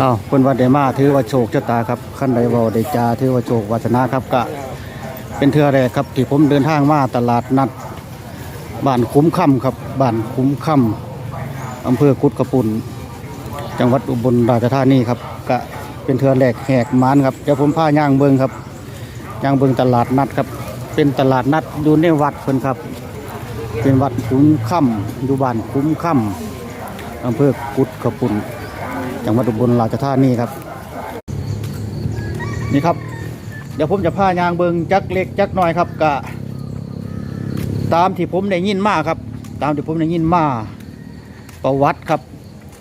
อ้าวเพิ่นว่าได้มาถือว่าโชคชะตาครับขั้นใดเว้าได้จาถือว่าโชควาสนาครับก็เป็นเทื่อแรกครับที่ผมเดินทางมาตลาดนัดบ้านคุ้มค่ำครับบ้านคุ้มค่ำอำเภอกุดกระปุนจังหวัดอุบลราชธานีครับก็เป็นเทื่อแรกแหกมานครับเดี๋ยวผมพาย่างเบิงครับย่างเบิงตลาดนัดครับ เป็นตลาดนัดอยู่ในวัดเพิ่นครับ เป็นวัดคุ้มค่ำอยู่บ้านคุ้มค่ำอำเภอกุดกระปุ่น จังหวัดอุบลราชธานีครับ นี่ครับ เดี๋ยวผมจะพายางเบิงจักเล็กจักน้อยครับกะตามที่ผมได้ยินมาครับ ตามที่ผมได้ยินมาประวัติครับ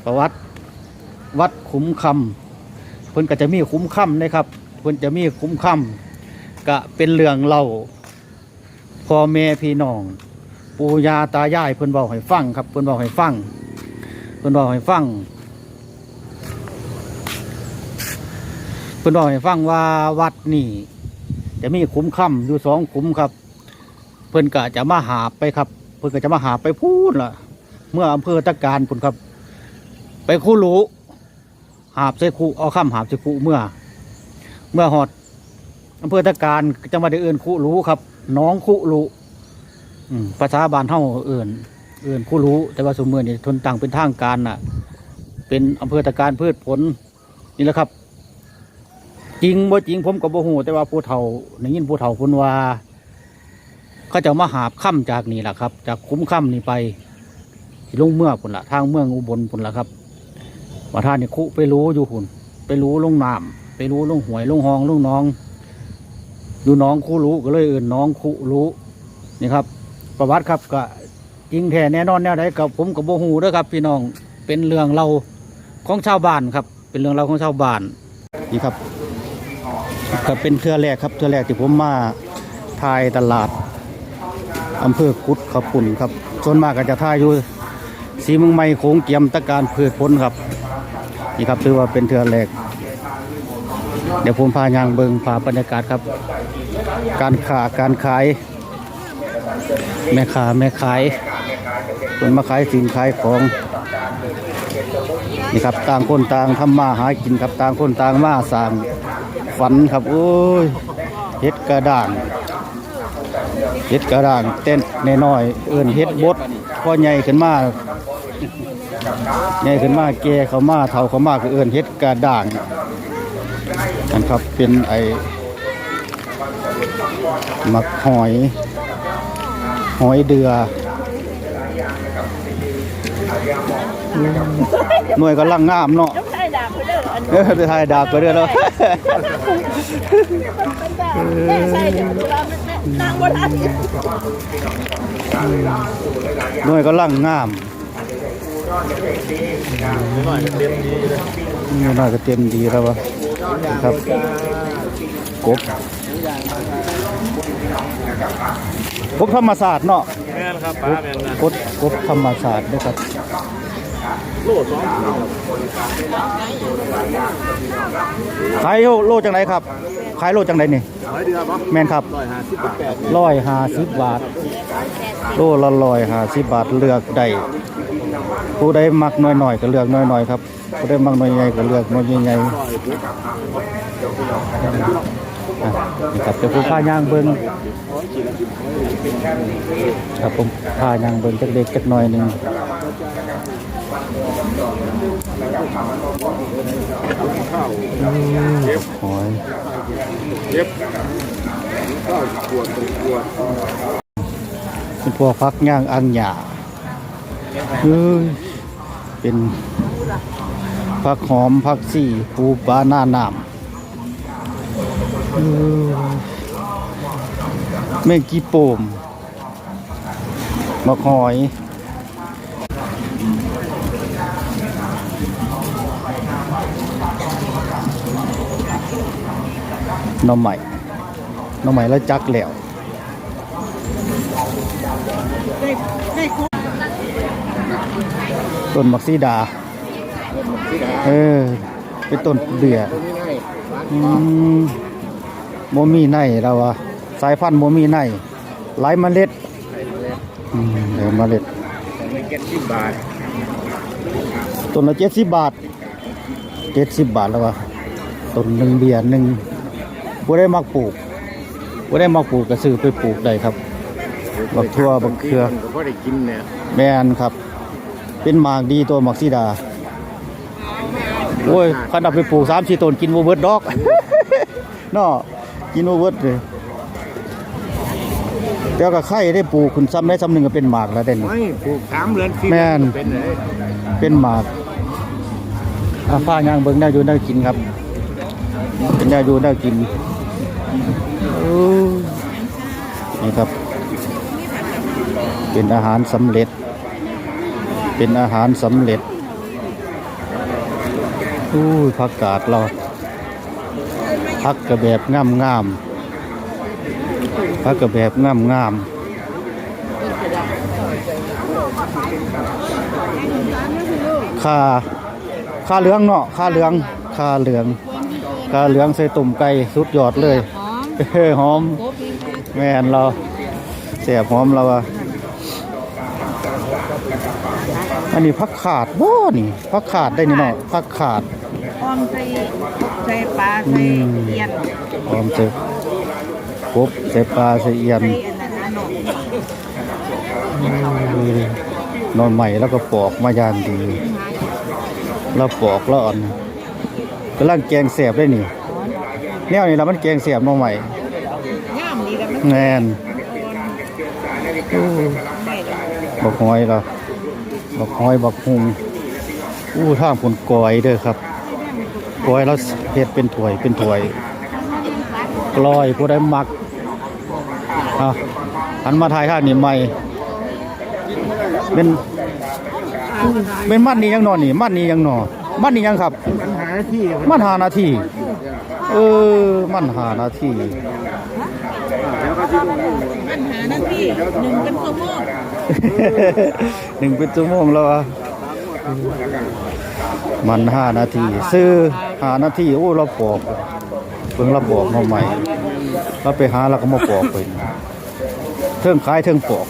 ประวัติวัดคุ้มคำเพิ่นก็จะมีคุ้มคำนะครับเพิ่นจะมีคุ้มคำก็เป็นเรื่องเล่าพ่อแม่พี่น้องปู่ย่าตายายเพิ่นบอกให้ฟังครับ เพิ่นบอกให้ฟัง เพิ่นบอกให้ฟัง เพิ่อนบอกให้ฟังว่าวัดนี่ จะมีคุ้มค่ำอยู่สองคุ้มครับ เพิ่อนก็จะมาหาไปครับ เพิ่อนก็จะมาหาไปพูดล่ะ เมื่ออำเภอตะการพุ่นครับ ไปคู่รู้หาบใส่คู่เอาค่ำหาบใส่คู่เมื่อ เมื่อหอดอำเภอตะการจังหวัดอื่นคู่รู้ครับน้องคู่รู้ภาษาบานเท่าเอื่นเอื่นคู่รู้ แต่ว่าสมมือนี่ทนต่างเป็นทางการน่ะ เป็นอำเภอตะการพืชผลนี่แหละครับ จริงบ่จริงผมก็บ่ฮู้แต่ว่าผู้เฒ่าได้ยินผู้เฒ่าเพิ่นว่าเขาจะมาหาบค่ำจากนี่แหละครับ จากคุ้มค่ำนี่ไปลงเมืองพุ่นละทางเมืองอุบลพุ่นละครับว่าท่านนี่คุไปรู้อยู่พุ่นไปรู้ลงน้ำไปรู้ลงหวยลงหองลงน้องอยู่น้องคู่รู้ก็เลยเอื่นน้องคู่รู้นี่ครับ ประวัติครับก็จริงแท้แน่นอนแนวใดกับผมกับโบฮูด้อครับ พี่น้องเป็นเรื่องเราของชาวบ้านครับ เป็นเรื่องเราของชาวบ้านนี่ครับ ก็เป็นเทือแรกครับเทือแรกที่ผมมาทายตลาดอำเภอกุดขปุ่นครับส่วนมากก็จะทายอยู่สีเมืองใหม่โขงเกียมตะการพืชผลครับ นี่ครับถือว่าเป็นเทือแรก เดี๋ยวผมพายางเบิงพาบรรยากาศครับ การขาการขาย แม่ค้าแม่ขายคนมาขายสินขายของ นี่ครับต่างคนต่างทำมาหากินครับต่างคนต่างมาสร้างฝันครับโอ้ยเฮ็ดกระด้างเฮ็ดกระด้างเต้นนน้อยเอิ้นเฮ็ดบดพอใหญ่ขึ้นมาใหญ่ขึ้นมาแก่เขามาเฒ่าเขามาคือเอิ้นเฮ็ดกระด้างนั่นครับเป็นไอหมักหอย หอยเดือ หน่วยก็ลังงามเนาะต้องใช้ดาบเพื่อเด้ออันเออไปถ่ายดาบไปเรื่อยแล้วแม่ใส่เดี๋ยวเวลามันนางโบราณหน่วยก็ลังงามนี่น้อยก็เต็มดีแล้ววะครับกบกบธรรมศาสตร์เนาะ แม่นครับป้าแม่นนะกบกบธรรมศาสตร์ด้วยครับ โลสองขีดครับขายโลจังไหนครับ ขายโลจังไหนนี่ยเดือนปะแมนครับร้อยห้าสิบบาทร้อยห้าสิบบาท โลละร้อยห้าสิบบาทเลือกได้ผู้ใดมักน้อยๆก็เลือกน้อยๆครับผู้ใดมักน้อยใหญ่ก็เลือกน้อยใหญ่ๆอะนี่ครับเดี๋ยวผมพายางเบิ้งครับผมพายางเบิ้งจักเด็กจักหน่อยหนึ่ง หอยเย็บข้าวขวดเป็นขวดเป็นพวกพักย่างอังหยาเฮ้ยเป็นผักหอมผักสี่ปูปลาหน้าน้ำแม่กี่โปมมะหอย หน้องใหม่หน้องใหม่แล้วจักแล้วต้นมักซีดา เออ เป็นต้นเดืออืมโมมีในเราอะสายพันธุ์โมมีในหลายเมล็ดอืมเดี๋ยวเมล็ดไม่เก็ตสิบบาทต้นละเจ็ดสิบบาทเจ็ดสิบบาทแล้ววะต้นหนึ่งเบียร์หนึ่ง ผู้ได้มักปลูกผู้ได้มักปลูกก็ซื้อไปปลูกได้ครับ บักทั่วบักเขือมันก็พอได้กินเนี่ยแม่นครับ เป็นหมากดีตัวหมากซีดาโอ้ยขันเอาไปปลูกสามสี่ต้นกินโมเบิร์ดดอก เนาะกินโมเบิร์ดเลยเดี๋ยวก็ไข่ได้ปลูกคุณซ้ำได้ซ้ำหนึ่งก็เป็นหมากแล้วเด่น ไม่ปลูกสามเดือนสี่แม่นเดือนเป็นเลยเป็นหมากอาฟ้ายางเบิ่งได้อยู่ได้กินครับเป็นได้อยู่ได้กิน นี่ครับ เป็นอาหารสำเร็จ เป็นอาหารสำเร็จอู้ยผักกาดเราผักกระแบบงามงามๆผักกระแบบงามงามๆค่าค่าเหลืองเนาะค่าเหลืองค่าเหลืองค่าเหลืองใส่ตุ่มไก่สุดยอดเลย เฮ้ยหอม แม่นเราเสียบหอมเราอะอันนี้พักขาดบ่นี่พักขาดได้นี่เนาะพักขาดออมใส่ใส่ปลาใส่เอียนหอมเจ็บกบใส่ปลาใส่เอียนใส่อันนั้นอันนั้นนอนใหม่แล้วก็ปอกมายานดีแล้วปอกแล้วอ่อนกำลังแกงเสียบได้นี่แนวนี้แล้วมันแกงเสียบนอนใหม่ย่ามดี แล้วมันแงนอู้ได้แล้วบักหอยละบักหอยบักหุงอู้ท่ามผลกอยเด้อครับกอยแล้วเฮ็ดเป็นถ้วยเป็นถ้วยกลอยผู้ใดมักอะหันมาถ่ายท่างนี้ใหม่เป็นเป็นมันนี่ยังนอนนี่มันนี่ยังนอนมันนี่ยังครับปัญหาที่มันหานาทีเออ มันหานาที ปัญหานั่นพี่หนึ่งเป็นชั่วโมงหนึ่งเป็นชั่วโมงแล้วอะมันห้านาที ซื้อหานาทีโอ้เราปอกเพิ่งเราปอกมาใหม่เราไปหาเราก็มาปอกไปเทิงขายเทิงปอก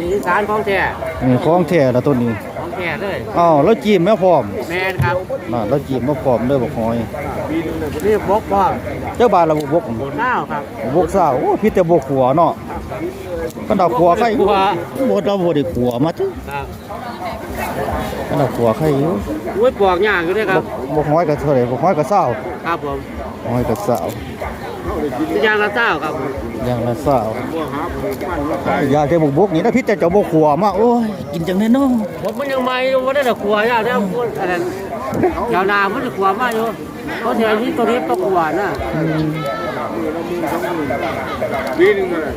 มีสารของแท้นี่ของแท้ละต้นนี้ของแท้เลยอ้าวแล้วจีมแม่พร้อม แมนครับน่ะแล้วจีมแม่พร้อมเด้อบอกหอยนี่บกพ่อม เจ้าบานเราบกเก้าครับบกสาวโอ้พี่แต่บกขัวเนาะก็ดอกขัวไข่ขัวบ่เราบ่ได้ขัวมาจ้ะครับก็ดอกขัวไข่อยู่อุ้ยปอกยากอยู่ด้วยครับบกหอยก็เท่าไหร่บกหอยก็เศร้าครับผมหอยก็เศร้าเป็นยางละเศร้าครับผมอย่างละเศร้าพวกหาปลูกมันมาขายอยากจะบกบกนี่นะพี่แต่เจ้าบกขัวมาโอ้ยกินจังได๋เนาะผมมันยังไม่รู้ว่าได้แต่ขัวยากแล้วพูดอะไรยาวนานมันจะขัวมากอยู่ เพราะเดี๋ยวนี้ตัวนี้ต้องขัวนะปีหนึงเลย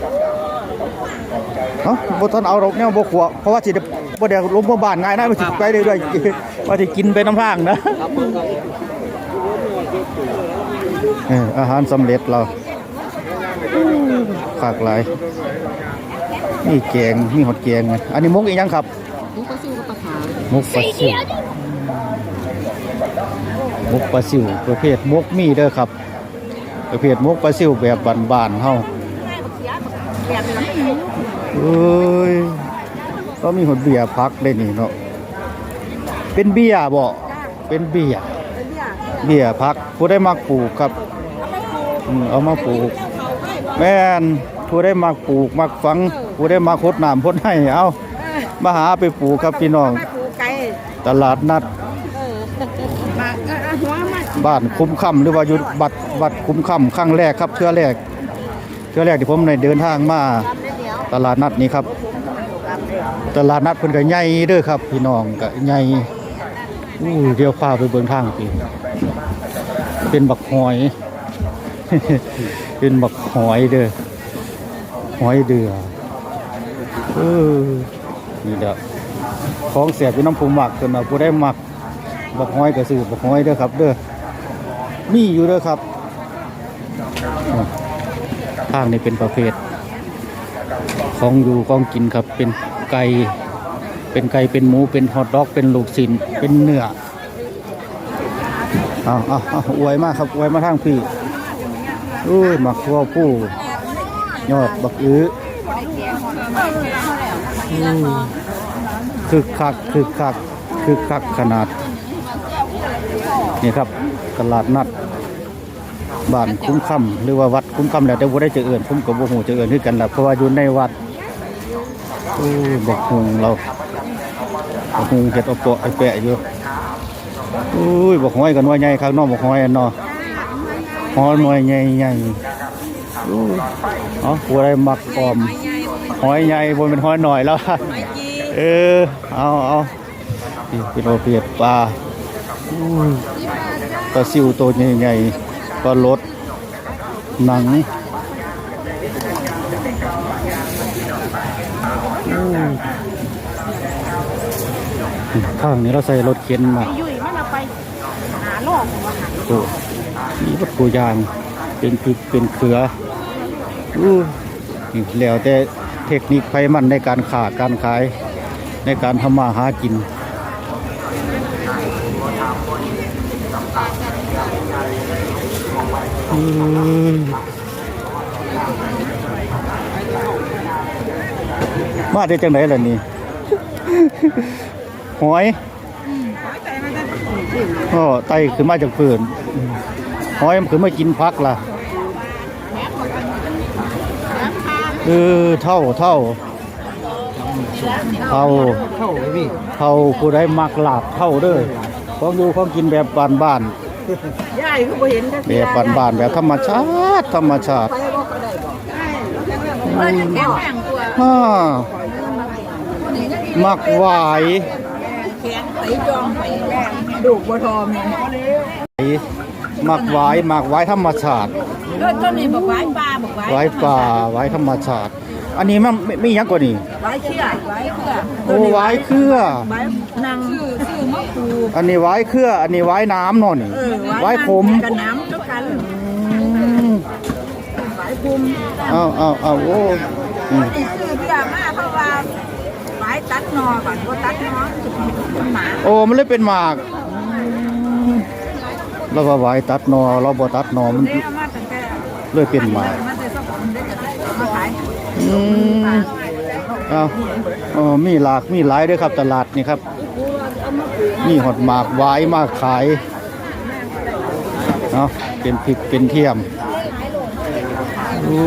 เอ้าบ่ทันเอาดอกแนวบกขัวเพราะว่าสิได้บ่ได้ลงมาบ้านง่ายนะมันสิไปเรื่อยๆว่าสิกินไปน้ำทางนะครับผมครับเอออาหารสำเร็จเราขากหลายนี่แกงมีหอดแกงอันนี้มุกอีกยังครับมุกกระซิวกับปลาขาวมุกปลาซิว มุกปลาซิวประเภทมุกมีเด้อครับ ประเภทมุกปลาซิวแบบบ้านๆเฮาแบบนี้เอ้ยก็มีหดเบียร์พักได้นี่เนาะเป็นเบียร์บ่เป็นเบียร์เบียร์พักผู้ได้มักปลูกครับอืมเอามาปลูก แม่นผู้ได้มักปลูกมักฝังผู้ได้มักคดน้ำพดให้เอามาหาไปปลูกครับพี่น้องมาปูไก่ตลาดนัด เออมาเออหัวมา บ้านคุ้มค่ำหรือว่าอยู่บัดบัดคุ้มค่ำครั้งแรกครับเทื่อแรกเทื่อแรกที่ผมในเดินทางมาตลาดนัดนี้ครับ ตลาดนัดเพิ่นก็ใหญ่เด้อครับ พี่น้องก็ใหญ่อู้เดียวพาไปเบิ่งทางพี่เป็นบักหอย เป็นบักหอยเด้อหอยเดือเออนี่เด้อของเสียบอยู่น้ำพุหมักเพิ่นเอาผู้ได้หมักบักห้อยก็ซื้อบักห้อยเด้อครับเด้อ มีอยู่เด้อครับอะทางนี้เป็นประเภท ของอยู่ของกินครับ เป็นไก่ เป็นไก่ เป็นหมู เป็นฮอทดอก เป็นลูกชิ้นเป็นเนื้อเอาเอาเอาอวยมากครับอวยมาทางพี่อุ้ยหมักทั่วผู้ยอดบักอื้ออืมคึกคักคึกคักคึกคักขนาด นี่ครับตลาดนัด บ้านคุ้มค่ำหรือว่าวัดคุ้มค่ำแล้วแต่บ่ได้เจอเอื่นผมกับบ่ฮู้เจอเอื่นคือกันล่ะเพราะว่าอยู่ในวัดโอ้บักฮุงเราบักฮุงเฮ็ดเอาเปาะไอ้แปะอยู่โอ้ยบักหอยกันว่าใหญ่ข้างนอกบักหอยอันเนาะหอยหน่วยใหญ่ๆโอ้เอ๋อผู้ใดมักออมหอยใหญ่บ่เป็นหอยหน่อยแล้วเออเอาเอาเป็นโอเปียดปลาอุ้ปลาซิวตัวใหญ่ๆปลารส หนังอุ้ยข้างนี้เราใส่รถเข็นมายุ่ยมันเอาไปหาโลกของอาหารตัวนี่วัตถุยางเป็นพริกเป็นเขืออู้นี่แล้วแต่เทคนิคไฟมันในการขาการขาย ในการทำมาหากิน มมาได้จังไหนล่ะนี่ หอยก็ไตขึ้นมาจากพื้นอืมหอยมันขึ้นมากินพักล่ะเออเท่าเท่าเท่าเข้าเลยพี่เท่าผู้ใดมักลาบเท่าเด้อของอยู่ของกินแบบบ้านบ้าน ยายก็บ่เห็นจักๆแบบบ้านบ้านๆแบบธรรมชาติธรรมชาติไปบ่ก็ได้บ่เออแข็งแข็งกว่าอ่ามักหวายแข็งไปจองไปดูกบ่ทอมเนี่ยมักหวายมักหวายธรรมชาติเออต้นนี้บอกไว้ปลาบอกไว้หวายป่าหวายธรรมชาติ อันนี้มันไม่ไม่หยังกว่านี่ไว้เชื่อไว้เชื่อโอ้หวายเครือ ไว้นางชื่อชื่อมะปูอันนี้หวายเครือ อันนี้หวายน้ำเนอนนี่ เออหวายขมกันน้ำทุกกันอืมไว้คุมเอาเอาเอาโอ้อืมนี่คือที่อามาเพราะว่าไว้ตัดนอก่อนว่าตัดนอจะเป็นหมาโอ้มันเลยเป็นหมากแล้วก็หวายตัดหนอเราบ่ตัดหนอมันเลี้ยงมาตั้งแต่เลยเป็นหมาก มาแต่สองได้จะมาขาย อืมเอาอ๋อมีหลากมีหลายด้วยครับตลาดนี่ครับ มีหอดหมากหวายมากขายเอาะเป็นพริกเป็นเทียมโอ้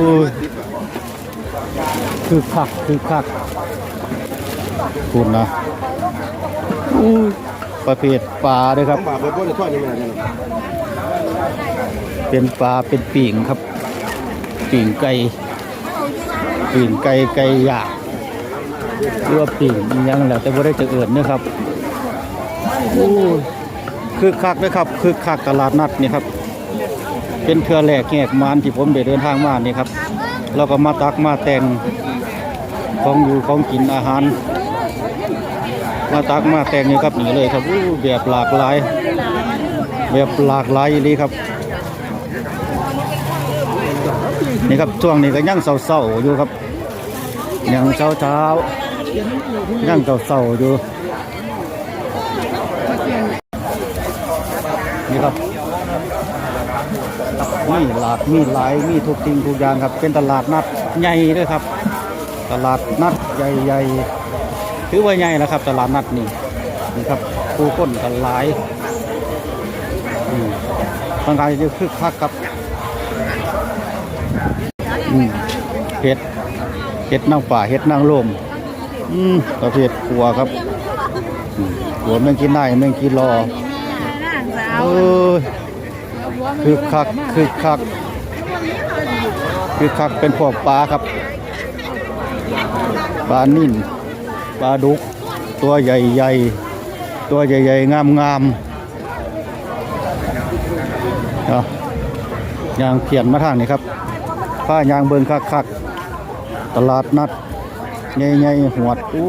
คือคักคือคักคุณนะอู้ประเภทปลาด้วยครับบาเบิร์ดบ่ได้ทอดยังไงเนี่ยเป็นปลาเป็นปิ่งครับปิ่งไก่ ปิ่งไก่ไก่หยาหรือว่าปิ่งยังแหละแต่บ่ได้จะเอิญนะครับอู้คือคักนะครับคือคักตลาดนัดนี่ครับ เป็นเครือแหลกแหกมานที่ผมเดินทางมานี่ครับเราก็มาตักมาแต่งของอยู่ของกินอาหาร มาตักมาแต่งนี่ครับนี่เลยครับอู้แบบหลากหลาย แบบหลากหลายเลยครับ นี่ครับช่วงนี้ก็ยังเศร้าๆอยู่ครับยังเช้าเช้ายังเศร้าๆอยู่นี่ครับมีหลากมีหลายมีทุกสิ่งทุกอย่างครับ เป็นตลาดนัดใหญ่ด้วยครับ ตลาดนัดใหญ่ๆถือว่าใหญ่แล้วครับ ตลาดนัดนี่นี่ครับผู้คนกันหลายอืมทางการจะคึกคักครับ อืมเห็ดเห็ดนางป่าเห็ดนางลมอืมประเภทขัวครับอืมขัวแมงกินได้แมงกินรอเอ้ยคือคักคือคักคือคักเป็นพวกปลาครับปลานิ่นปลาดุก ตัวใหญ่ๆ ตัวใหญ่ๆ งามๆเอายางเพียนมาทางนี้ครับ ผ้ายางเบิงคักคักๆตลาดนัดใหญ่ๆหวดอู้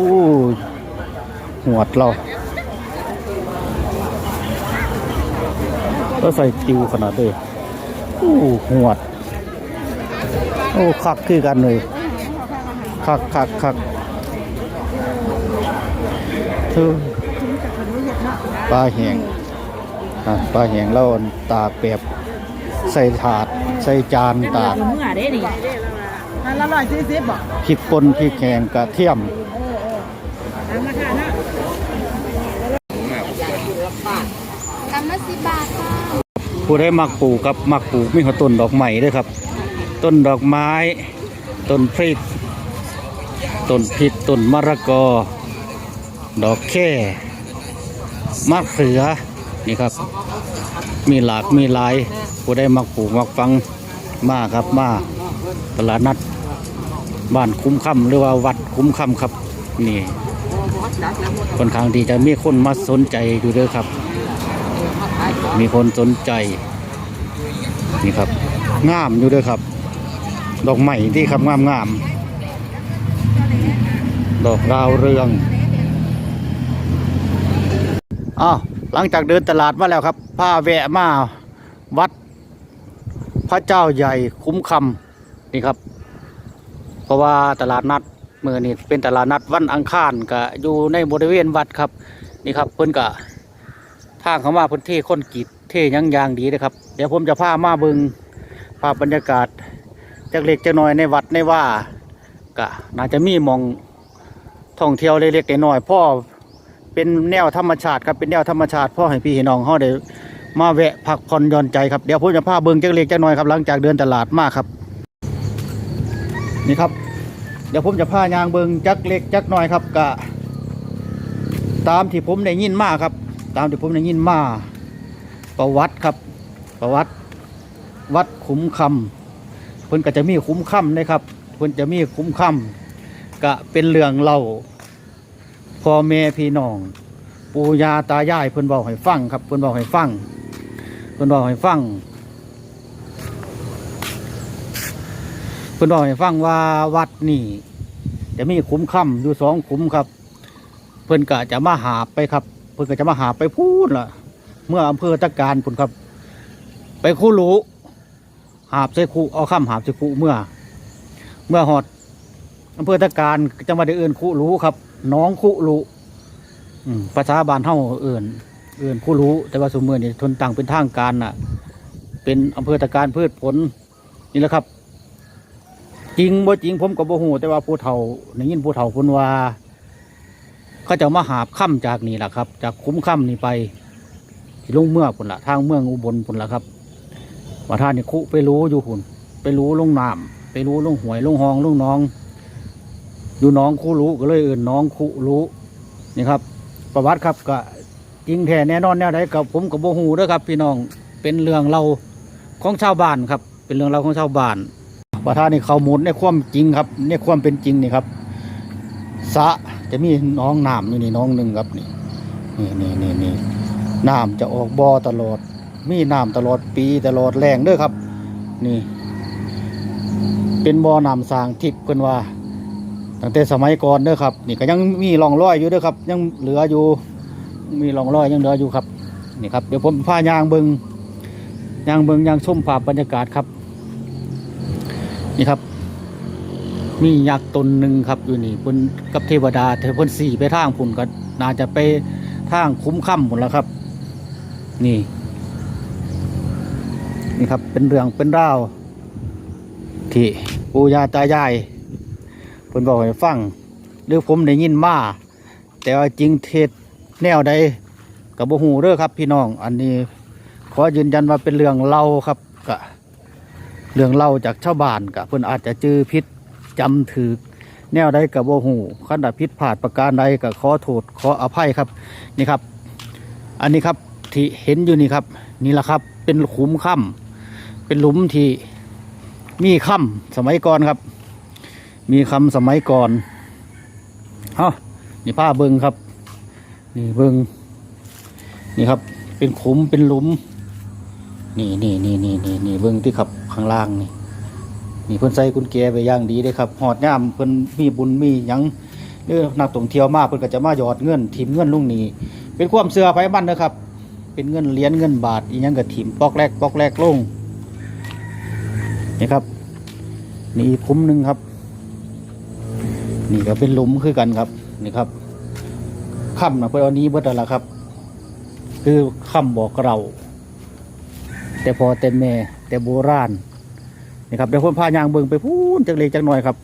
หวดเราก็ใส่ติวขนาดเลยอู้หวด โอ้คักคือกันเลยคักคักคักเธอปลาแหงปลาแห้งเราตากแบบใส่ถาด ใส่จานตากเมื่อได้ดิอันละร้อยสี่สิบบอกพริกป่นพริกแห้งกระเทียมอันราคาเนาะกำละสิบบาทค่ะผู้ได้มักปลูกครับมักปลูกมีเขาต้นดอกไม้ด้วยครับ ต้นดอกไม้ ต้นพริกต้นพริกต้นมะระกอ ดอกแค่มะเขือ นี่ครับ มีหลากมีหลายผู้ได้มักปลูกมักฟังมาครับมาตลาดนัด บ้านคุ้มค่ำหรือว่าวัดคุ้มค่ำครับ นี่ค่อนข้างที่จะมีคนมาสนใจอยู่เด้วยครับ มีคนสนใจนี่ครับงามอยู่เด้วยครับ ดอกไม้ที่ครับงามงามดอกดาวเรืองอ้าว หลังจากเดินตลาดมาแล้วครับพาแวะมาวัดพระเจ้าใหญ่คุ้มคำนี่ครับ เพราะว่าตลาดนัดเมื่อนี่เป็นตลาดนัดวันอังคารก็อยู่ในบริเวณวัดครับ นี่ครับเพิ่นก็ทางเขามาพื้นที่คนกีดเท่ยังยางดีนะครับ เดี๋ยวผมจะพามาบิงภาพบรรยากาศจากเล็กจากน้อยในวัดในว่าก็น่าจะมีมองท่องเที่ยวเล็กๆน้อยๆพ่อ เป็นแนวธรรมชาติครับเป็นแนวธรรมชาติพ่อให้พี่ให้น้องเขาได้มาแวะพักผ่อนหย่อนใจครับเดี๋ยวผมจะพาเบิ้งจากเล็กจากน้อยครับหลังจากเดินตลาดมากครับ นี่ครับ เดี๋ยวผมจะพายางเบิ้งจักเล็กจักน้อยครับกะตามที่ผมได้ยินมาครับ ตามที่ผมได้ยินมาประวัติครับ ประวัติ วัดขุมคำเพิ่นก็จะมีขุมคำนะครับเพิ่นจะมีขุมคำก็เป็นเรื่องเล่า พ่อแม่พี่น้องปู่ย่าตายายเพิ่นบอกให้ฟังครับเพิ่นบอกให้ฟังเพิ่นบอกให้ฟังเพิ่นบอกให้ฟังว่าวัดนี่จะมีคุ้มค่ำอยู่สองคุ้มครับ เพิ่นก็จะมาหาไปครับ เพิ่นก็จะมาหาไปพูดล่ะ เมื่ออำเภอตะการพุ่นครับ ไปคู่รู้หาบใส่คู่เอาข้ามหาบใส่คู่เมื่อ เมื่อหอดอำเภอตะการจังหวัดอื่นคู่รู้ครับ น้องคู่รู้อืมภาษาบานเฮาเอื่นเอื่นคู่รู้แต่ว่าสมมือนี่ทนต่างเป็นทางการน่ะ เป็นอำเภอตะการพืชผลนี่แหละครับ จริงบ่จริงผมก็บ่ฮู้แต่ว่าผู้เฒ่าได้ยินผู้เฒ่าเพิ่นว่าเขาจะมาหาบค่ำจากนี่แหละครับ จากคุ้มค่ำนี่ไปที่ลงเมื่องพุ่นละทางเมืองอุบลพุ่นละครับว่าท่านนี่คุไปรู้อยู่หุ่นไปรู้ลงน้ำไปรู้ลงหวยลงหองลงน้อง อยู่น้องคู่รู้ก็เลยเอื่นน้องคู่รู้นี่ครับ ประวัติครับก็จริงแท้แน่นอนแน่ใดกับผมกับโบฮูด้วยครับ พี่น้องเป็นเรื่องเราของชาวบ้านครับ เป็นเรื่องเราของชาวบ้านว่าถ้านี่เขาหมุนในความจริงครับในความเป็นจริงนี่ครับสะจะมีน้องน้ำอยู่นี่น้องหนึ่งครับนี่นี่นี่นี่นี่น้ำจะออกบ่อตลอด มีน้ำตลอดปีตลอดแรงเด้อครับ นี่ เป็นบ่อน้ำสางทิพย์เพิ่นว่า ตั้งแต่สมัยก่อนเด้อครับ นี่ก็ยังมีร่องรอยอยู่เด้อครับ ยังเหลืออยู่ มีร่องรอยยังเหลืออยู่ครับ นี่ครับ เดี๋ยวผมพายางเบิงยางเบิงยางชมภาพบรรยากาศครับ นี่ครับ มียักษ์ตนหนึ่งครับอยู่นี่เพิ่นกับเทวดาเทพนสี่ไปทางพุ่นก็น่าจะไปทางคุ้มค่ำพุ่นแล้วครับ นี่ นี่ครับเป็นเรื่องเป็นราวที่ปู่ย่าตายาย เพิ่นบอกให้ฟัง หรือผมได้ยินมาแต่ว่าจริงเท็จแนวใดกับบ่ฮู้เด้อครับพี่น้อง อันนี้ ขอยืนยันว่าเป็นเรื่องเล่าครับก็เรื่องเล่าจากชาวบ้านกับเพิ่นอาจจะจื้อพิษจำถือแนวใดกับโบหูขันดพิษผาดประการใดกับขอโทษขออภัยครับนี่ครับ อันนี้ครับที่เห็นอยู่นี่ครับ นี่แหละครับ เป็นขุมค่ำเป็นหลุมที่มีค่ำสมัยก่อนครับ มีคำสมัยก่อนเอานี่ผ้าเบิงครับ นี่เบิงนี่ครับ เป็นขุมเป็นหลุม นี่นี่นี่นี่นี่นี่เบิ้งที่ขับข้างล่างนี่นี่เพิ่อนใส่กุญแจไปย่างดีเลยครับหอดย่ามเพิ่อนมีบุญมีหยังเด้อนักท่องเที่ยวมากเพิ่อนก็จะมาหยอดเงินทิมเงินลุงนี่เป็นความเสือไผมันนะครับ เป็นเงินเหรียญเงินบาทอีหยังก็ทิมปอกแรกปอกแรกลงนี่ครับ นี่คุ้มหนึ่งครับ นี่ก็เป็นหลุมคือกันครับนี่ครับค่ำนะเพื่อนอนี้เบิดแล้วล่ะครับ คือค่ำบอกเรา แต่พอแต่แม่แต่โบราณนี่ครับเดี๋ยวคนพายางเบิงไปพูนจักเล็กจักหน่อยครับ